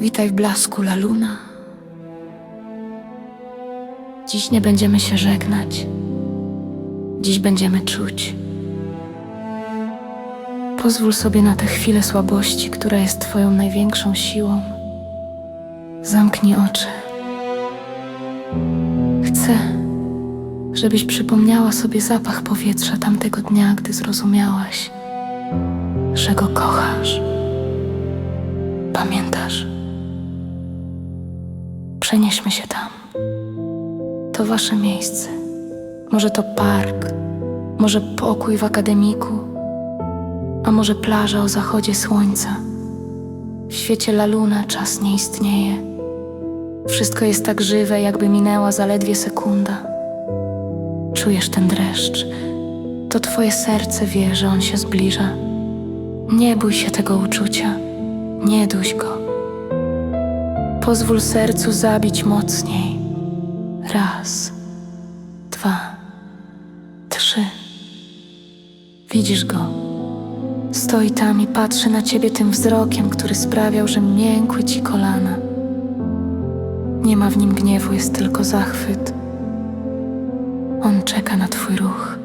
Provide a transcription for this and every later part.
Witaj w blasku, la luna. Dziś nie będziemy się żegnać. Dziś będziemy czuć. Pozwól sobie na tę chwilę słabości, która jest Twoją największą siłą. Zamknij oczy. Chcę, żebyś przypomniała sobie zapach powietrza tamtego dnia, gdy zrozumiałaś, że go kochasz. Pamiętasz? Przenieśmy się tam. To wasze miejsce. Może to park, może pokój w akademiku, a może plaża o zachodzie słońca. W świecie La Luna czas nie istnieje. Wszystko jest tak żywe, jakby minęła zaledwie sekunda. Czujesz ten dreszcz. To twoje serce wie, że on się zbliża. Nie bój się tego uczucia. Nie duś go. Pozwól sercu zabić mocniej. Raz, dwa, trzy. Widzisz go. Stoi tam i patrzy na ciebie tym wzrokiem, który sprawiał, że miękły ci kolana. Nie ma w nim gniewu, jest tylko zachwyt. On czeka na twój ruch.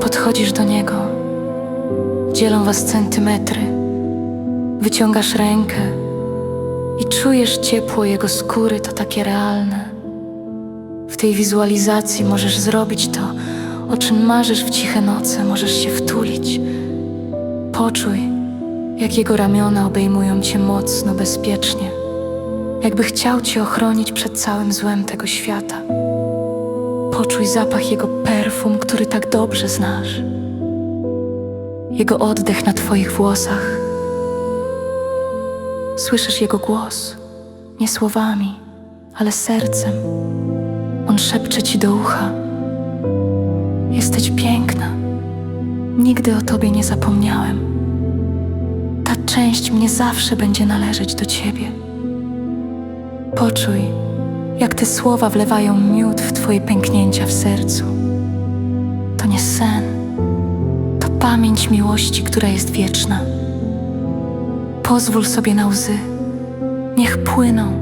Podchodzisz do niego. Dzielą was centymetry. Wyciągasz rękę i czujesz ciepło jego skóry, to takie realne. W tej wizualizacji możesz zrobić to, o czym marzysz w ciche noce, możesz się wtulić. Poczuj, jak jego ramiona obejmują cię mocno, bezpiecznie, jakby chciał cię ochronić przed całym złem tego świata. Poczuj zapach jego perfum, który tak dobrze znasz. Jego oddech na twoich włosach. Słyszysz jego głos, nie słowami, ale sercem. On szepcze ci do ucha. Jesteś piękna. Nigdy o tobie nie zapomniałem. Ta część mnie zawsze będzie należeć do ciebie. Poczuj, jak te słowa wlewają miód w twoje pęknięcia w sercu. To nie sen, to pamięć miłości, która jest wieczna. Pozwól sobie na łzy. Niech płyną.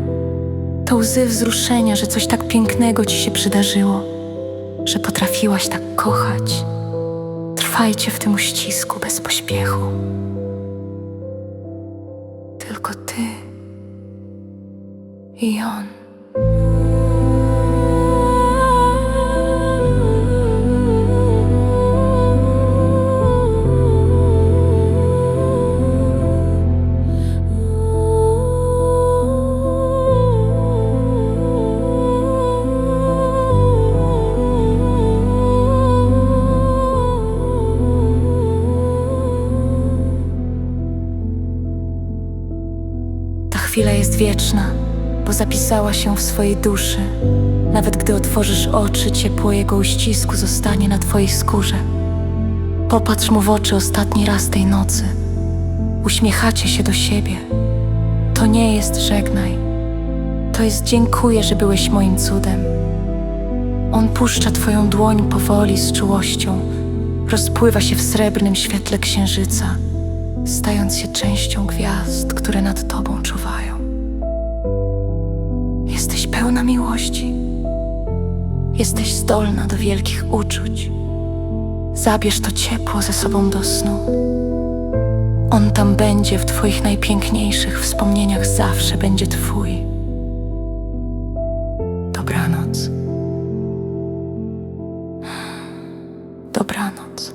To łzy wzruszenia, że coś tak pięknego ci się przydarzyło, że potrafiłaś tak kochać. Trwajcie w tym uścisku bez pośpiechu. Tylko ty i on. Chwila jest wieczna, bo zapisała się w swojej duszy. Nawet gdy otworzysz oczy, ciepło jego uścisku zostanie na twojej skórze. Popatrz mu w oczy ostatni raz tej nocy. Uśmiechacie się do siebie. To nie jest żegnaj. To jest dziękuję, że byłeś moim cudem. On puszcza twoją dłoń powoli z czułością. Rozpływa się w srebrnym świetle księżyca, stając się częścią gwiazd, które nad tobą czuwają. Jesteś pełna miłości. Jesteś zdolna do wielkich uczuć. Zabierz to ciepło ze sobą do snu. On tam będzie w Twoich najpiękniejszych wspomnieniach, zawsze będzie Twój. Dobranoc. Dobranoc.